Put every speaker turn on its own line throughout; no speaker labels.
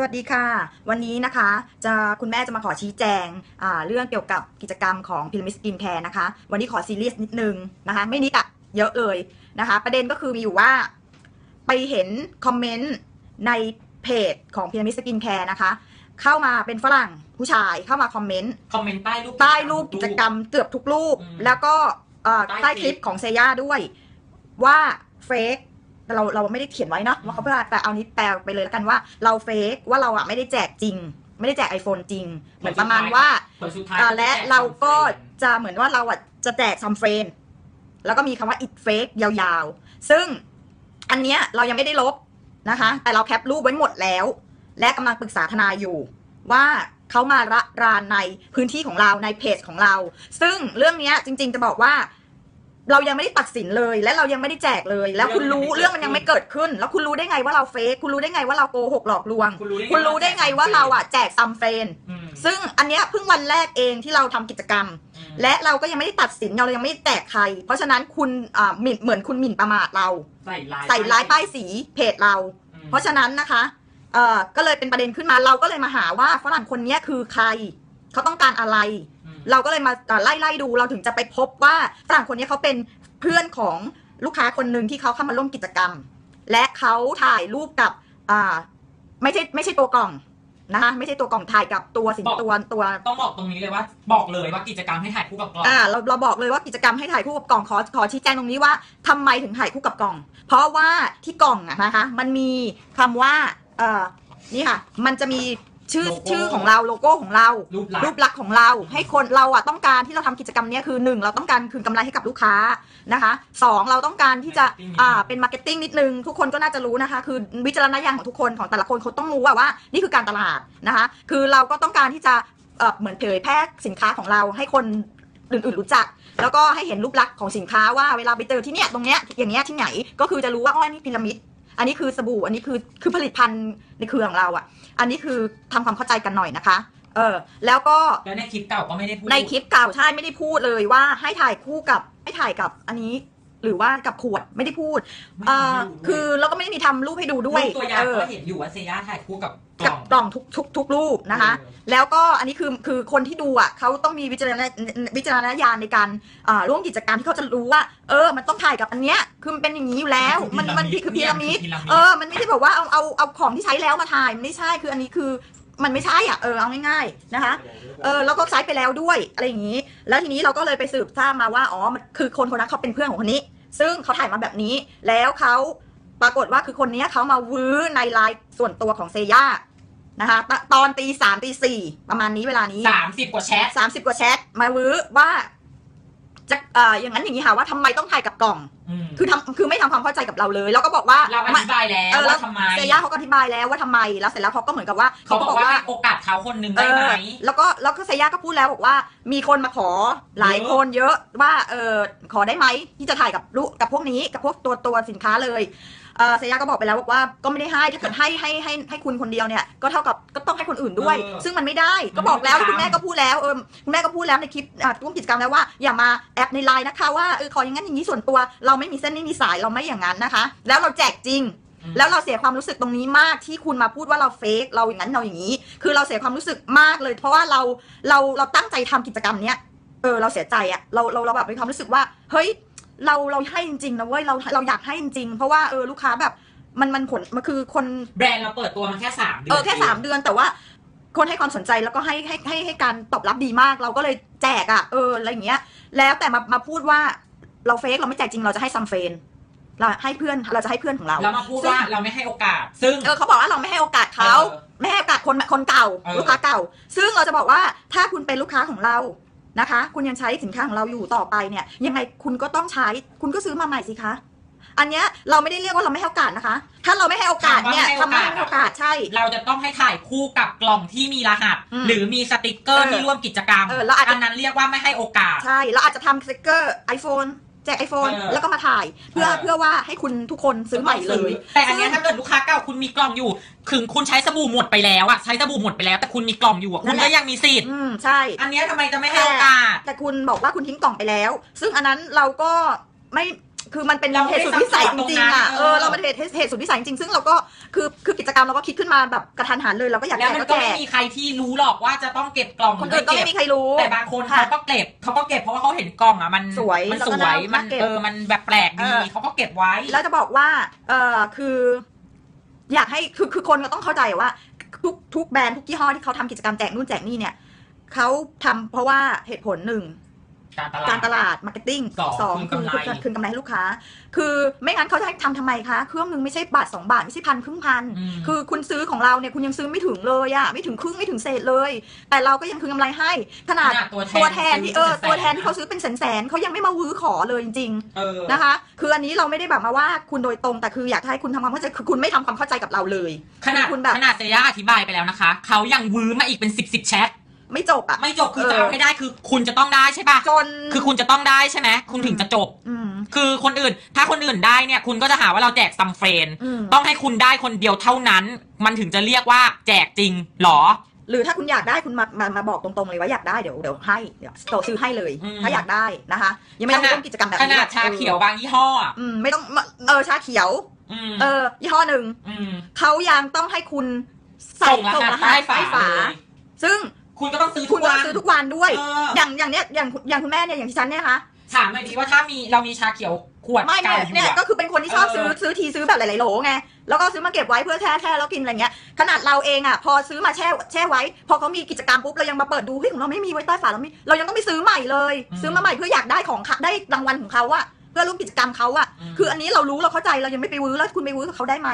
สวัสดีค่ะ วันนี้นะคะจะคุณแม่จะมาขอชี้แจงอ่าเรื่องเกี่ยวกับกิจกรรมของพิ r มิสกินแคร์นะคะ วันนี้ขอซีเรียสนิดนึงนะคะ ไม่นิดอะเยอะเลยนะคะ ประเด็นก็คือมีอยู่ว่าไปเห็นคอมเมนต์ในเพจของพิ r มิสกินแคร์นะคะ เข้ามาเป็นฝรั่งผู้ชายเข้ามาคอมเมนต์
คอมเมนต์ใต้รูป
ใต้รูปกิจกรรมเกือบทุกรูป
อืม
แล้วก็เอ่อ
ใต้
ใต้
ค
ค
ลิ
ลิ
ป
ปของเซย่าด้วยว่าเฟกแต่ เราเราไม่ได้เขียนไว้เนาะว่าเขาเพื่อแต่เอานี้แปลไปเลยแล้วกันว่าเราเฟกว่าเราอะไม่ได้แจกจริง ไม่ได้แจก iPhone จริง เหมือนประมาณว่า
ผลสุดท้าย
อ่าและ
จจ
เราก็
คอนเฟรนซ์
จะเหมือนว่าเราอะจะแจกซัมเฟรนแล้วก็มีคำว่า it fake ยาวๆ ซึ่งอันเนี้ยเรายังไม่ได้ลบนะคะ แต่เราแคปรูปไว้หมดแล้ว และกำลังปรึกษาทนายอยู่ ว่าเขามาระรานในพื้นที่ของเราในเพจของเรา ซึ่งเรื่องเนี้ยจริงๆจะบอกว่า เรายังไม่ได้ตัดสินเลย และเรายังไม่ได้แจกเลย แล้วคุณรู้เรื่องมันยังไม่เกิดขึ้น แล้วคุณรู้ได้ไงว่าเราเฟกคุณรู้ได้ไงว่าเราโกหกหลอกลวง
คุณรู้ได้ไง
คุณรู้ได้ไงว่าเราอะแจกซัมเฟรน
อืม
ซึ่งอันเนี้ยเพิ่งวันแรกเองที่เราทำกิจกรรม
อืม
และเราก็ยังไม่ได้ตัดสินเรายังไม่ได้แจกใคร เพราะฉะนั้นคุณอ่าหมิ่นเหมือนคุณหมิ่นประมาทเรา
ใส่ลาย
ใส่ร้ายป้ายสีเพจเรา
อืม
เพราะฉะนั้นนะคะ เอ่อ ก็เลยเป็นประเด็นขึ้นมา เราก็เลยมาหาว่าฝรั่งคนเนี้ยคือใคร เขาต้องการอะไร
อืม
เราก็เลยมาอ่าไล่ไล่ดูเราถึงจะไปพบว่าฝรั่งคนนี้เขาเป็นเพื่อนของลูกค้าคนหนึ่งที่เขาเข้ามาร่วมกิจกรรม และเขาถ่ายรูปกับอ่าไม่ใช่ไม่ใช่ตัวกล่องนะคะไม่ใช่ตัวกล่องถ่ายกับตัวสินตัวตัว
ต้องบอกตรงนี้เลยว่า บอกเลยว่ากิจกรรมให้ถ่ายคู่กับกล้อง
อ่าเราเราบอกเลยว่ากิจกรรมให้ถ่ายคู่กับกล่องขอขอชี้แจงตรงนี้ว่าทำไมถึงถ่ายคู่กับกล่อง เพราะว่าที่กล่องอะนะคะ มันมีคำว่าเอ่อนี่ค่ะ มันจะมี ชื่อ
โลโก้
ชื่อของเราโลโก้ของเรา
รูปลักษณ์
รูปลักษณ์ของเรา ให้คนเราอะต้องการที่เราทำกิจกรรมเนี้ยคือหนึ่งเราต้องการคืนกำไรให้กับลูกค้านะคะสองเราต้องการที่จะ
Marketing
อ่าเป็นมาร์เก็ตติ้งนิดนึง ทุกคนก็น่าจะรู้นะคะ คือวิจารณญาณของทุกคนของแต่ละคนเขาต้องรู้ว่าว่า นี่คือการตลาดนะคะ คือเราก็ต้องการที่จะเอ่อเหมือนเผยแพร่สินค้าของเราให้คนอื่นๆรู้จัก แล้วก็ให้เห็นรูปลักษณ์ของสินค้าว่าเวลาไปเจอที่เนี้ยตรงเนี้ยอย่างเงี้ยที่ไหนก็คือจะรู้ว่าอ้อยนี่พีระมิด อันนี้คือสบู่ อันนี้คือคือผลิตภัณฑ์ในเครือของเราอะ อันนี้คือทำความเข้าใจกันหน่อยนะคะ เออ แล้วก็
แล้วในคลิปเก่าก็ไม่ได้พูด
ในคลิปเก่าใช่ไม่ได้พูดเลยว่าให้ถ่ายคู่กับให้ถ่ายกับอันนี้หรือว่ากับขวดไม่ได้พูด
ไม่
เอ่
ได้
อ
พูด
คือเราก็ไม่ได้มีทำรูปให้ดูด้วย
รูปตัวอย่าง
เออ
ก็เห็นอยู่ว่าเซย่าถ่ายคู่กับ ก
กั
ล่
บ
อง
กล่องทุกทุกทุกรูปนะคะ
เออ
แล้วก็อันนี้คือคือคนที่ดูอะเขาต้องมีวิจารณวิจารณญาณในการอ่าร่วมกิจกรรมที่เขาจะรู้ว่า เออ มันต้องถ่ายกับอันเนี้ยคือมันเป็นอย่างนี้อยู่แล้ว มันมันคือพีระมิดเออมันไม่ใช่บอกว่าเอาเอาเอาของที่ใช้แล้วมาถ่ายมันไม่ใช่คืออันนี้คือมันไม่ใช่อะเออเอาง่ายๆนะคะเออแล้วก็ใช้ไปแล้วด้วยอะไรอย่างนี้ แล้วทีนี้เราก็เลยไปสืบทราบมาว่าอ๋อมันคือคนคนนั้นเขาเป็นเพื่อนของคนนี้ ซึ่งเขาถ่ายมาแบบนี้แล้วเขาปรากฏว่าคือคนนี้เขามาวื้อในไลน์ส่วนตัวของเซย่า นะคะตตอนตีสามตีสี่ประมาณนี้เวลานี้
สามสิบกว่าแชท
สามสิบกว่าแชทมาวื้อว่าจะเอ่ออย่างนั้นอย่างนี้ค่ะว่าทำไมต้องถ่ายกับกล่อง
อืม
คือทำคือไม่ทำความเข้าใจกับเราเลย แล้วก็บอกว่า
เราอธิบายแล้ว
เออแล้ว
ว่าทำไม
เซย่าเขาก็อธิบายแล้วว่าทำไมแล้วเสร็จแล้วเขาก็เหมือนกับว่า
เขาบอกว่าให้โอกาสเขาคนหนึ่ง
เอ
ได้ไหม
อแล้วก็แล้วก็เซย่าก็พูดแล้วบอกว่ามีคนมาขอหลายคนเยอะว่าเออขอได้ไหมที่จะถ่ายกับลูกกับพวกนี้กับพวกตัวตัวสินค้าเลยเออเซย่าก็บอกไปแล้วบอกว่าก็ไม่ได้ให้ถ้าเกิดให้ให้ให้ให้คุณคนเดียวเนี่ยก็เท่ากับก็ต้องให้คนอื่นด้วย
เออ
ซึ่งมันไม่ได้ก็บอกแล้ว
มันไม่
คุณแม่ก็พูดแล้วเออคุณแม่ก็พูดแล้วในคลิปอะร่วมกิจกรรมแล้วว่าอย่ามาแอปในไลน์นะคะว่าเออขออย่างนั้นอย่างนี้ส่วนตัวเราไม่มีเส้นไม่มีสายเราไม่อย่างนั้นนะคะ แล้วเราแจกจริง
อืม
แล้วเราเสียความรู้สึกตรงนี้มากที่คุณมาพูดว่าเราเฟกเราอย่างนั้นเราอย่างนี้ คือเราเสียความรู้สึกมากเลย เพราะว่าเราเราเราตั้งใจทำกิจกรรมเนี้ยเออเราเสียใจอะเราเราเราแบบมีความรู้สึกว่า เฮ้ยเราเราให้จริงๆนะเว้ยเราเราอยากให้จริงๆเพราะว่าเออลูกค้าแบบมันมันผลมันคือคน
แบรนด์เราเปิดตัวมาแค่สามเดือน
เออแค่สามเดือนแต่ว่าคนให้ความสนใจแล้วก็ให้ให้ให้ให้การตอบรับดีมาก เราก็เลยแจกอะเอออะไรอย่างเงี้ย แล้วแต่มามาพูดว่า เราเฟกเราไม่แจกจริงเราจะให้ซัมเฟนเราให้เพื่อนเราจะให้เพื่อนของเรา
แล้วมาพูดว่าเราไม่ให้โอกาส ซึ่ง
เออเขาบอกว่าเราไม่ให้โอกาสเขา
เออ
ไม่ให้โอกาสคนคนเก่า
เออ
ลูกค้าเก่า ซึ่งเราจะบอกว่าถ้าคุณเป็นลูกค้าของเรานะคะ คุณยังใช้สินค้าของเราอยู่ต่อไปเนี่ย ยังไงคุณก็ต้องใช้ คุณก็ซื้อมาใหม่สิคะอันเนี้ยเราไม่ได้เรียกว่าเราไม่ให้โอกาสนะคะ ถ้าเราไม่ให้โอกาสเนี่ยทำไมไม่ให้โอกาสใช่
เราจะต้องให้ถ่ายคู่กับกล่องที่มีรหัส
อืม
หรือมีสติกเกอร์
เออ
ที่ร่วมกิจกรรม
เออแล้วอาจจะ
อันนั้นเรียกว่าไม่ให้โอกาส
ใช่ เราอาจจะทำสติกเกอร์ iPhone แจก iPhone
เออ
แล้วก็มาถ่าย เพื่อ
เออ
เพื่อว่าให้คุณทุกคนซื้อใหม่เลย
แต่อันเนี้ยถ้าเกิดลูกค้าเก่าคุณมีกล่องอยู่ถึงคุณใช้สบู่หมดไปแล้วอะใช้สบู่หมดไปแล้ว แต่คุณมีกล่องอยู่อะ
นั่
คุณ
นแหละ
ก็ยังมีสิทธิ์
อืมใช่
อันเนี้ยทำไมจะไม่ให้โอกาส
แต่คุณบอกว่าคุณทิ้งกล่องไปแล้ว ซึ่งอันนั้นเราก็ไม่ คือมันเป็น
เราไม่
เหตุสุดวิสัยจ
ได้
ริงๆอะ
ซัพพอร์ตตรงนั้น
เออเรามันเหตุเหตุสุดวิสัยจริงๆซึ่งเราก็คือคือกิจกรรมเราก็คิดขึ้นมาแบบกระทันหันเลยเราก็อยาก
แล้ว
แจก
มัน
ก็
ก็
แจ
ไม่
ก
มีใครที่รู้หรอกว่าจะต้องเก็บกล่อง
คนอื่นก็ไม่มีใครรู้
แต่บางคน
ค่ะ
เขาก็เก็บเขาก็เก็บเพราะว่าเขาเห็นกล่องอะมัน
สวย
มัน
แล้ว
ส
ก็
วย
น่า
มัน
เก็บ
เออมันแบบแปลกดี
เออ
เขาก็เก็บไว้
แล้วจะบอกว่า เออคือ อยากให้คือคือคนก็ต้องเข้าใจว่า ทุกทุกแบรนด์ทุกยี่ห้อที่เขาทำกิจกรรมแจกนู่นแจกนี่เนี่ยเขาทำเพราะว่าเหตุผลหนึ่ง
การตลาด
การตลาดมาร์เก็ตติ้ง
สองคืนกำไร
คือคืนกำไรให้ลูกค้า คือไม่งั้นเขาจะให้ทำทำไมคะเครื่องหนึ่งไม่ใช่บาทสองบาทไม่ใช่พันครึ่งพัน
อืม
คือคุณซื้อของเราเนี่ยคุณยังซื้อไม่ถึงเลยอะไม่ถึงครึ่งไม่ถึงเศษเลย แต่เราก็ยังคืนกำไรให้ขนาด
ขนาดตัวแทน
ตัวแทนที่เออ
ซื้อเป็นแสน
ตัวแทนที่เขาซื้อเป็นแสนๆเขายังไม่มาวื้อขอเลยจริง
เออ
ๆนะคะ คืออันนี้เราไม่ได้แบบมาว่าคุณโดยตรงแต่คืออยากให้คุณทำความเข้าใจคือคุณไม่ทำความเข้าใจกับเราเลย
ขนาด
คุณแบบ
ขนาดเซย่าอธิบายไปแล้วนะคะเขายังวื้อมาอีกเป็นสิบสิบแชท
ไม่จบอะ
ไม่จบคือ
เออ
จะเอาให้ได้คือคุณจะต้องได้ใช่ปะ
จน
คือคุณจะต้องได้ใช่ไหมคุณถึงจะจบ
อืม
คือคนอื่น ถ้าคนอื่นได้เนี่ย คุณก็จะหาว่าเราแจกซัมเฟรน
อืม
ต้องให้คุณได้คนเดียวเท่านั้น มันถึงจะเรียกว่าแจกจริงหรอ
หรือถ้าคุณอยากได้คุณมามามาบอกตรงๆเลยว่าอยากได้เดี๋ยวเดี๋ยวให้เดี๋ยวโตซื้อให้เลย
อืม
ถ้าอยากได้นะคะ ยังไม่ต้อง
ขนาด
ร่วมกิจกรรมแบบ
ข
นี้
นาดชาเขียวบางยี่ห้ออะ
อืมไม่ต้องเออชาเขียว
อืม
เออยี่ห้อหนึ่ง
อืม
เขายังต้องให้คุณใส่
ส่งร
ส่ง
หัส
รหัส
ใต้ฝา
ใต้ฝา
เลย
ซึ่ง
คุณก็ต้องซื้อทุ
คุณ
ก
ก็
วั
ต้อนงซื้อทุกวันด้วย
เออ
อย่างอย่างเนี้ยอย่างอย่างคุณแม่เนี่ยอย่างที่ฉันเนี่ยนะคะ
ถามหน่อยดิว่าถ้ามีเรามีชาเขียวขวด
ไม่
เก่า
เนี่ย
อยู่
เนี่ย
อะ
ก็คือเป็นคนที่ชอบ
เออ
ซื้อซื้อทีซื้อแบบหลายๆโหลไงแล้วก็ซื้อมาเก็บไว้เพื่อแช่แช่แล้วกินอะไรเงี้ยขนาดเราเองอะพอซื้อมาแช่แช่ไว้ พอเขามีกิจกรรมปุ๊บเรายังมาเปิดดูเฮ้ยของเราไม่มีไว้ใต้ฝาเราไม่เรายังต้องไปซื้อใหม่เลย ซื้อมาใหม่เพื่ออยากได้ของค่ะได้รางวัลของเขาอะ เพื่อร่วมกิจกรรมเขาอะ
ม
คืออันนี้เรารู้เราเข้าใจเรายังไม่ไปวื้อแล้วคุณไปวื้อกับเขาได้ไหม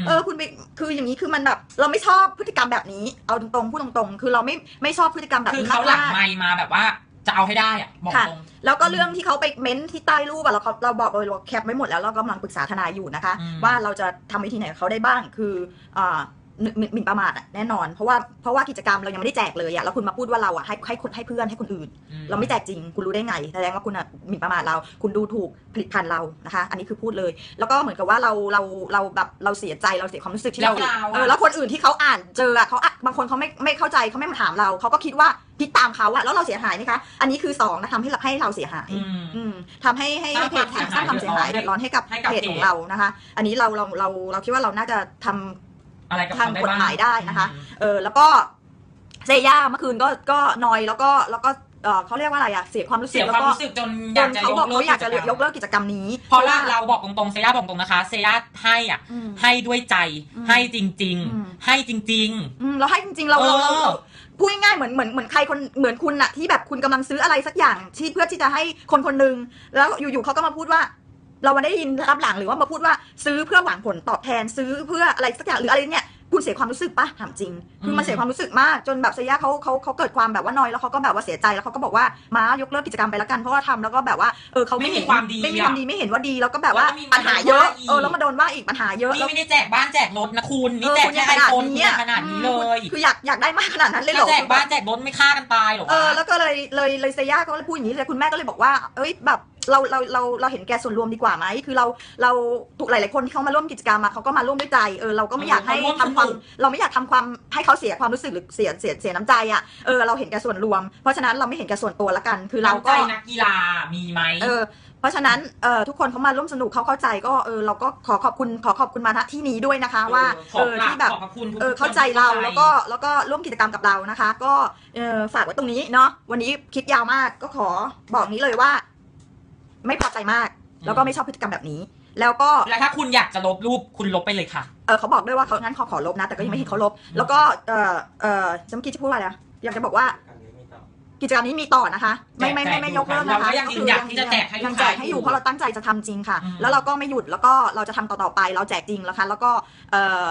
ม
เออคุณไปคืออย่างนี้คือมันแบบ เราไม่ชอบพฤติกรรมแบบนี้ เอาตรงๆพูดตรงๆ คือเราไม่ไม่ชอบพฤติกรรมแบบ
คือ
นี้
เขาหลัง
มาก
ไมค์มาแบบว่าจะเอาให้ได้อะบอก
ค่ะ
ตรง
ๆแล้วก็เรื่องที่เขาไปเม้นที่ใต้รูปอะเราเราบอกเลยเราแคปไว้หมดแล้วเรากำลังปรึกษาทนายอยู่นะคะ
อืม
ว่าเราจะทำวิธีไหนกับเขาได้บ้างคืออ่า หมิ่นหมิ่นประมาทอะแน่นอน เพราะว่าเพราะว่ากิจกรรมเรายังไม่ได้แจกเลยอะแล้วคุณมาพูดว่าเราอะให้ให้คนให้เพื่อนให้คนอื่น
อื
เราไม่แจกจริง คุณรู้ได้ไงแสดงว่าคุณอะหมิ่นประมาทเรา คุณดูถูกผลิตภัณฑ์เรานะคะ อันนี้คือพูดเลย แล้วก็เหมือนกับว่าเราเราเราแบบเราเสียใจเราเสียความรู้สึกที่
แล้ว
เรา
เรา
เออ
อะ
แล้วคนอื่นที่เขาอ่านเจออะเขาอะบางคนเขาไม่ไม่เข้าใจเขาไม่มาถามเราเขาก็คิดว่าคิดตามเขาอะแล้วเราเสียหายไหมคะ อันนี้คือสองนะทำให้เราให้เราเสียหาย
อืม
อืมทำให้ให้
สร้าง
เพจ
ความ
สร้างความเสียหาย
เสียหาย
เดือดร้อนให้กับ
ให้กับ
เพจ
เพจ
ของเรานะคะ อันนี้เราเราเราเราคิดว่าเราน่าจะทำ
อะไรกับ
ทาง
เข
กฎหมายได้นะคะ
อืม
เออแล้วก็เซย่าเมื่อคืนก็ก็นอยแล้วก็แล้วก็เออเขาเรียกว่าอะไรอะเสียความรู้สึ
เสี
ก
ย
แล้ว
ความ
ก็
รู้สึกจนอ
จ
ยาก
น
จะ
เขา
ย
บอก
กเลิ
เขา
ก
อยากจะ
กิจรรม
ยกเลิกกิจกรรมนี้
เพราะว่าเราบอกตรงๆเซย่าบอกตรงนะคะเซย่าให้อะ
อืม
ให้ด้วยใจ
อืม
ให้จริง
อืม
ๆให้จริง
อืมเราให้จริงๆเราเราเรา
เออ
เราพูดง่ายๆเหมือนเหมือนเหมือนใครคนเหมือนคุณอะที่แบบคุณกำลังซื้ออะไรสักอย่างที่เพื่อที่จะให้คนคนหนึ่งแล้วอยู่ๆเขาก็มาพูดว่า เรามาได้ยินรับหลังหรือว่ามาพูดว่าซื้อเพื่อหวังผลตอบแทนซื้อเพื่ออะไรสักอย่างหรืออะไรเนี่ยคุณเสียความรู้สึกปะถามจริง คือมันเสียความรู้สึกมาก จนแบบเซย่าเขาเขาเขาเกิดความแบบว่านอยแล้วเขาก็แบบว่าเสียใจแล้วเขาก็บอกว่าม้ายกเลิกกิจกรรมไปแล้วกันเพราะว่าทำแล้วก็แบบว่าเออเขา
ไม่มี
เห็น
ความดี
ไม่มี
อะ
ความดีไม่เห็นว่าดีแล้วก็แบบว่า
แล้วก็มี
ปัญหาเยอะ
มาโดนว่าอีก
เออแล้วมาโดนว่าอีกปัญหาเย
ๆ
อะ
นี่
แล้ว
ไม่ได้แจกบ้านแจกรถนะคุณนี่
เออ
แจก
คุณ
แค่
ข
ไอ
นาด
โฟน
นี้
เนี่ย
อะ
ขนาดนี้เลย
คืออยากอยากได้มากขนาดนั้นเลยเหร
จะ
อ
แจกบ้านแจกรถไม่ฆ่ากันตายหรอ
เออ
วะ
แล้วก็เลยเลยเลยเซย่าก็เลยพูดอย่างนี้เลยคุณแม่ก็เลยบอกว่า เอ้ยแบบ เราเราเราเราเห็นแก่ส่วนรวมดีกว่าไหมคือเราเราถูกหลาย ๆ คนที่เขามาร่วมกิจกรรมอะเขาก็มาร่วมด้วยใจเออเราก็ไม่อยากให้
เออเขาร่วม
ทำความ
สนุก
เราไม่อยากทำความให้เขาเสียความรู้สึกหรือเสียเสียเสียน้ำใจอะเออเราเห็นแก่ส่วนรวม เพราะฉะนั้นเราไม่เห็นแก่ส่วนตัวละกัน คือเรา
น้ำใจ
ก็
นักกีฬามีไหม
เออเพราะฉะนั้นเออทุกคนเขามาร่วมสนุกเขาเข้าใจก็เออเราก็ขอขอบคุณขอขอบคุณมาณที่นี้ด้วยนะคะว่า
ขอ
เออที่แบบ
ขอบพระคุณทุก
เออ
คน
เข้าใจเราแล้วก็แล้วก็ร่วมกิจกรรมกับเรานะคะ ก็เออฝากไว้ตรงนี้เนาะวันนี้คลิปยาวมากก็ขอบอกนี้เลยว่า ไม่พอใจมาก แล้วก็ไม่ชอบพฤติกรรมแบบนี้ แล้วก็
แล้วถ้าคุณอยากจะลบรูปคุณลบไปเลยค่ะ
เออเขาบอกด้วยว่าเขางั้นเขาขอลบนะ แต่ก็ยังไม่เห็นเขาลบ แล้วก็เออเออจะเมื่อกี้จะพูดอะไรนะอยากจะบอกว่า กิจกรรมนี้มีต่อนะคะ ไม่ไม่ไม่ไม่ยกเลิกนะคะ
เราก็ยังยืนยันที่จะแจกให้ลูกค้า
ยังแจกให้อยู่เพราะเราตั้งใจจะทำจริงค่ะ
อืม
แล้วเราก็ไม่หยุดแล้วก็เราจะทำต่อๆไป เราแจกจริงแล้วค่ะแล้วก็เออ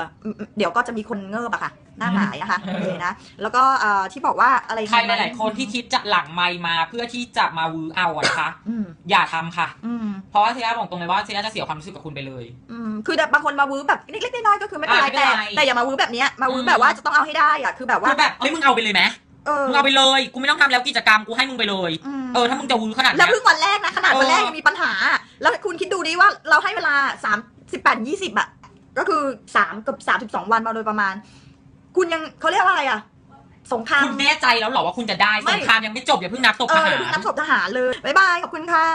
เดี๋ยวก็จะมีคนเงิบอะค่ะหน้าหงายนะคะโอเคนะแล้วก็เอ่อที่บอกว่าอะไร
ใครหลายๆคนที่คิดจะหลังไมค์มาเพื่อที่จะมาวื้อเอาอะนะคะ
อืม
อย่าทำค่ะ
อืม
เพราะว่าเซียบอกตรงเลยว่าเซียจะเสียความรู้สึกกับคุณไปเลย
อืมคือแบบบางคนมาวู้แบบเล็กๆน้อยๆก็คือไม่เป็นไร
อ่าไม่เป็
แต่
นไร
แต่อย่ามาวู้แบบเนี้ยมาวู้
อืม
แบบว่าจะต้องเอาให้ได้อะคือแบบว่า
คือแบบเฮ้ยมึงเอาไปเลยไหม
เออ
มึงเอาไปเลย กูไม่ต้องทำแล้วกิจกรรมกูให้มึงไปเลย
ม
เออถ้ามึงจะวื้อขนาด
แล้ว
เนี้ย
เพิ่งวันแรกนะขนาดวันแรก
เออ
ยังมีปัญหา แล้วคุณคิดดูดิว่าเราให้เวลาสามสิบแปดยี่สิบอะก็คือสามกับสามสิบสองวันมาโดยประมาณ คุณยังเขาเรียกว่าอะไรอะสงคราม
คุณแน่ใจแล้วเหรอว่าคุณจะได้
ไม่
สงครามยังไม่จบอย่าเพิ่งนับตก
เอ
ท
อ
หา
อย่าเพิ่ง
ร
นับศพทหารเลย บ๊ายบาย ขอบคุณค่ะ